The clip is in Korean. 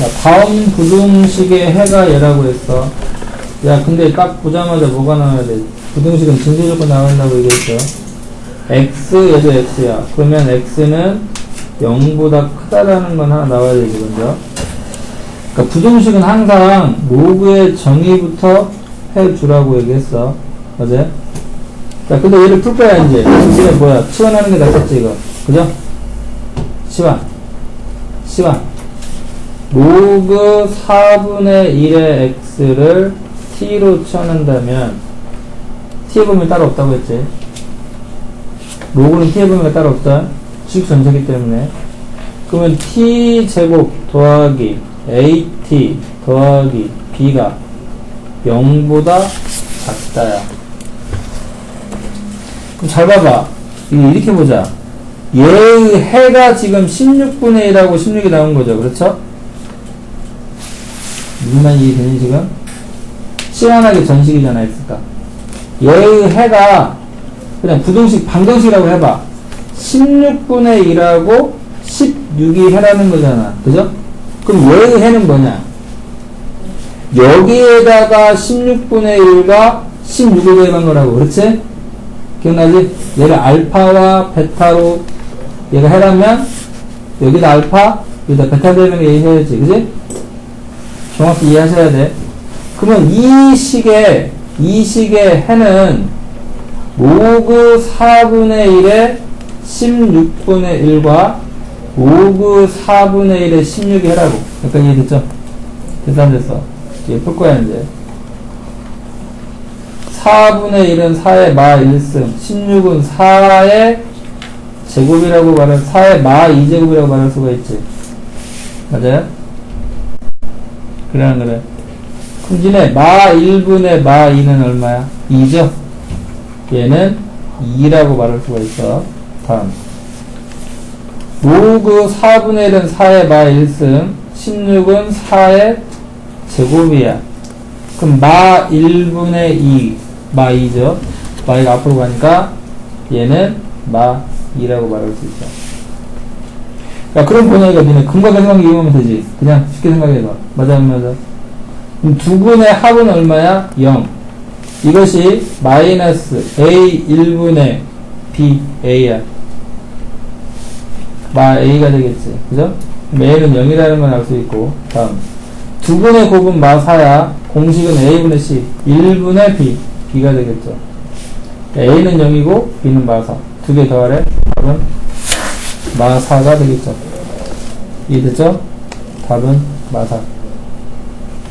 자, 다음 부등식의 해가 얘라고 했어. 야, 근데 딱 보자마자 뭐가 나와야 돼? 부등식은 증조 조건 나온다고 얘기했죠. x, 얘도 x야. 그러면 x는 0보다 크다라는 건 하나 나와야 되지, 먼저. 그러니까 부등식은 항상 로그의 정의부터 해주라고 얘기했어. 어제? 자, 근데 얘를 풀 거야, 이제. 이제 뭐야? 치환하는 게 낫겠지, 이거. 그죠? 치환. 치환. 로그 4분의 1의 x를 t로 치환한다면 t의 범위 따로 없다고 했지. 로그는 t의 범위가 따로 없다. 주식 전체이기 때문에. 그러면 t 제곱 더하기 at 더하기 b가 0보다 작다야. 그럼 잘 봐봐. 이- 이렇게 보자. 얘의 해가 지금 16분의 1하고 16이 나온 거죠. 그렇죠? 무슨 이해되니 지금? 시원하게 전식이잖아, x가. 얘의 해가 그냥 부등식, 방정식이라고 해봐. 16분의 1하고 16이 해라는 거잖아. 그죠? 그럼 얘의 해는 뭐냐? 여기에다가 16분의 1과 16을 더해간 거라고. 그렇지? 기억나지? 얘를 알파와 베타로 얘가 해라면 여기다 알파, 여기다 베타 되면 얘 해야지. 그지? 정확히 이해하셔야 돼. 그러면 이 식의, 이 식의 해는 로그 4분의 1에 16분의 1과 로그 4분의 1에 16이 해라고. 약간 이해됐죠? 됐어, 안 됐어? 이제 풀 거야, 이제. 4분의 1은 4의 마 1승, 16은 4의 제곱이라고 말할, 4의 마 2제곱이라고 말할 수가 있지. 맞아요? 그래, 안 그래? 지네, 마 1분의 마 2는 얼마야? 2죠? 얘는 2라고 말할 수가 있어. 다음. 로그 4분의 1은 4의 마 1승, 16은 4의 제곱이야. 그럼 마 1분의 2, 마 2죠. 마 2가 앞으로 가니까 얘는 마 2라고 말할 수 있어. 야, 그럼 보니까 니네 근거계산기 이용하면 되지. 그냥 쉽게 생각해봐. 맞아, 안 맞아? 그럼 두 분의 합은 얼마야? 0. 이것이 마이너스 a 1분의 b a야. 마 a가 되겠지. 그죠? a는 0이라는 걸 알 수 있고. 다음. 두 분의 곱은 마 4야. 공식은 a분의 c. 1분의 b. b가 되겠죠. a는 0이고 b는 마 4. 두 개 더하래. 답은 마 4가 되겠죠. 이해됐죠? 답은 마 4.